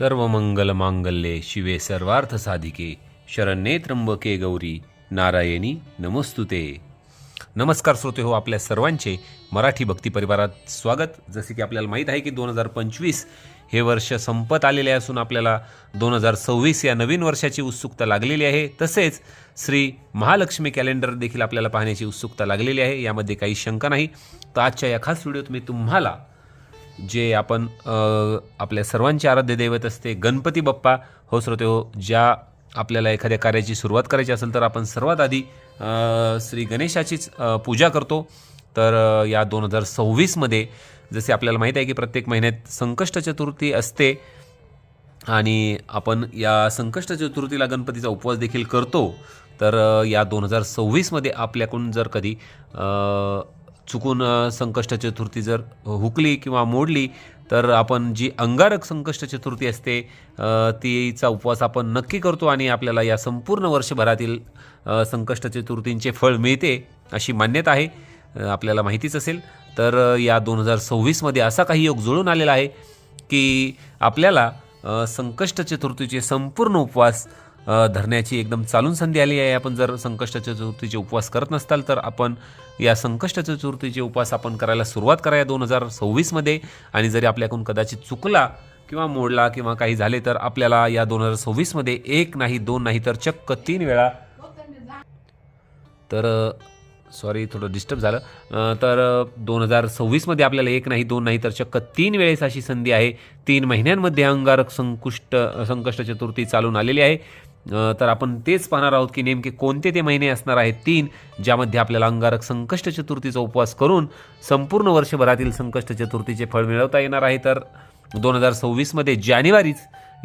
सर्व मंगल मांगल्ये शिवे सर्वार्थ साधिके शरण्ये त्र्यंबके गौरी नारायणी नमोस्तुते. नमस्कार श्रोते हो आपल्या सर्वांचे मराठी भक्ती परिवारात स्वागत. जसे की आपल्याला माहीत आहे की दोन हजार पंचवीस हे वर्ष संपत आलेले असून आपल्याला दोन हजार सव्वीस या नवीन वर्षाची उत्सुकता लागलेली आहे. तसेच श्री महालक्ष्मी कॅलेंडर देखील आपल्याला पाहण्याची उत्सुकता लागलेली आहे. यामध्ये काही शंका नाही. तर आजच्या या खास व्हिडिओत मी तुम्हाला जे आपण आपल्या सर्वांचे आराध्य दैवत असते गणपती बाप्पा हो श्रोते हो ज्या आपल्याला एखाद्या कार्याची सुरुवात करायची असेल तर आपण सर्वात आधी श्री गणेशाचीच पूजा करतो. तर या दोन हजार सव्वीसमध्ये जसे आपल्याला माहीत आहे की प्रत्येक महिन्यात संकष्ट चतुर्थी असते आणि आपण या संकष्ट चतुर्थीला गणपतीचा उपवास देखील करतो तर या दोन हजार सव्वीसमध्ये आपल्याकडून जर कधी चुकून संकष्ट चतुर्थी जर हुकली किंवा मोडली तर आपण जी अंगारक संकष्ट चतुर्थी असते तीचा तिचा उपवास आपण नक्की करतो आणि आपल्याला या संपूर्ण वर्षभरातील संकष्ट चतुर्थींचे फळ मिळते अशी मान्यता आहे. आपल्याला माहितीच असेल. तर या दोन हजार सव्वीसमध्ये असा काही योग जुळून आलेला आहे की आपल्याला संकष्ट चतुर्थीचे संपूर्ण उपवास धरण्याची एकदम चालून संधी आली आहे. आपण जर संकष्ट चतुर्थीचे उपवास करत नसताल तर आपण या संकष्ट चतुर्थीचे उपवास आपण करायला सुरुवात कराया दोन हजार सव्वीसमध्ये आणि जरी आपल्याकडून कदाचित चुकला किंवा मोडला किंवा काही झाले तर आपल्याला या दोन हजार सव्वीसमध्ये एक नाही दोन नाही तर चक्क तीन वेळा. तर सॉरी थोडं डिस्टर्ब झालं. तर दोन हजार सव्वीसमध्ये आपल्याला एक नाही दोन नाही तर चक्क तीन वेळेस अशी संधी आहे. तीन महिन्यांमध्ये अंगारक संकुष्ट संकष्ट चतुर्थी चालून आलेली आहे. तर आपण तेच पाहणार आहोत की नेमके कोणते ते महिने असणार आहेत तीन ज्यामध्ये आपल्याला अंगारक संकष्ट चतुर्थीचा उपवास करून संपूर्ण वर्षभरातील संकष्ट चतुर्थीचे फळ मिळवता येणार आहे. तर दोन हजार सव्वीसमध्ये जानेवारीच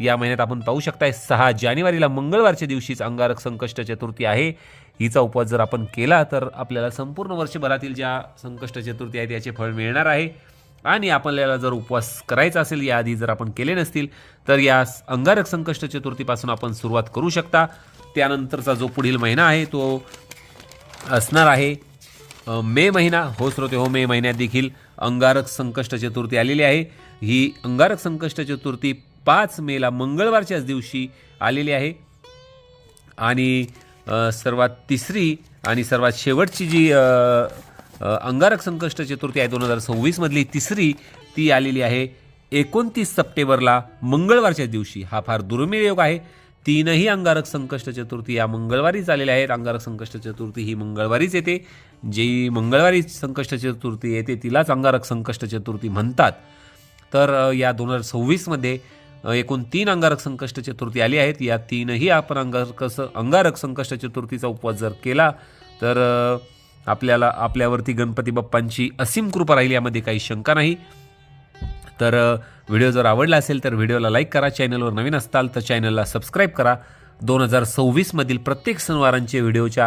या महिन्यात आपण पाहू शकताय सहा जानेवारीला मंगळवारच्या दिवशीच अंगारक संकष्ट चतुर्थी आहे. हिचा उपवास जर आपण केला तर आपल्याला संपूर्ण वर्षभरातील ज्या संकष्ट चतुर्थी आहेत याचे फळ मिळणार आहे. आणि आपल्याला जर उपवास करायचा असेल याआधी जर आपण केले नसतील तर या अंगारक संकष्ट चतुर्थीपासून आपण सुरुवात करू शकता. त्यानंतरचा जो पुढील महिना आहे तो असणार आहे मे महिना. हो श्रोते हो मे महिन्यात देखील अंगारक संकष्ट चतुर्थी आलेली आहे. ही अंगारक संकष्ट चतुर्थी पाच मेला मंगळवारच्याच दिवशी आलेली आहे. आणि सर्वात तिसरी आणि सर्वात शेवटची जी अंगारक संकष्ट चतुर्थी आहे दोन हजार सव्वीसमधली तिसरी ती आलेली आहे एकोणतीस सप्टेंबरला मंगळवारच्या दिवशी. हा फार दुर्मिळ योग आहे. तीनही अंगारक संकष्ट चतुर्थी या मंगळवारीच आलेल्या आहेत. अंगारक संकष्ट चतुर्थी ही मंगळवारीच येते. जी मंगळवारी संकष्ट चतुर्थी येते तिलाच अंगारक संकष्ट चतुर्थी म्हणतात. तर या दोन हजार सव्वीसमध्ये एकूण तीन अंगारक संकष्ट चतुर्थी आली आहेत. या तीनही आपण अंगारक अंगारक संकष्ट चतुर्थीचा उपवास जर केला तर आपल्याला आपल्यावरती गणपती बाप्पांची असीम कृपा राहील यामध्ये काही शंका नाही. तर व्हिडिओ जर आवडला असेल तर व्हिडिओला लाईक करा चॅनलवर नवीन असताल तर चॅनलला सबस्क्राईब करा. दोन हजार सव्वीसमधील प्रत्येक सणवारांचे व्हिडिओच्या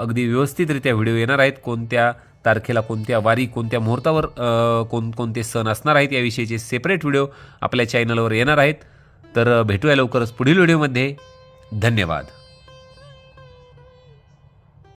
अगदी व्यवस्थितरित्या व्हिडिओ येणार आहेत. कोणत्या तारखेला कोणत्या वारी कोणत्या मुहूर्तावर कोणकोणते कोण कोणते सण असणार आहेत याविषयीचे सेपरेट व्हिडिओ आपल्या चॅनलवर येणार आहेत. तर भेटूया लवकरच पुढील व्हिडिओमध्ये. धन्यवाद.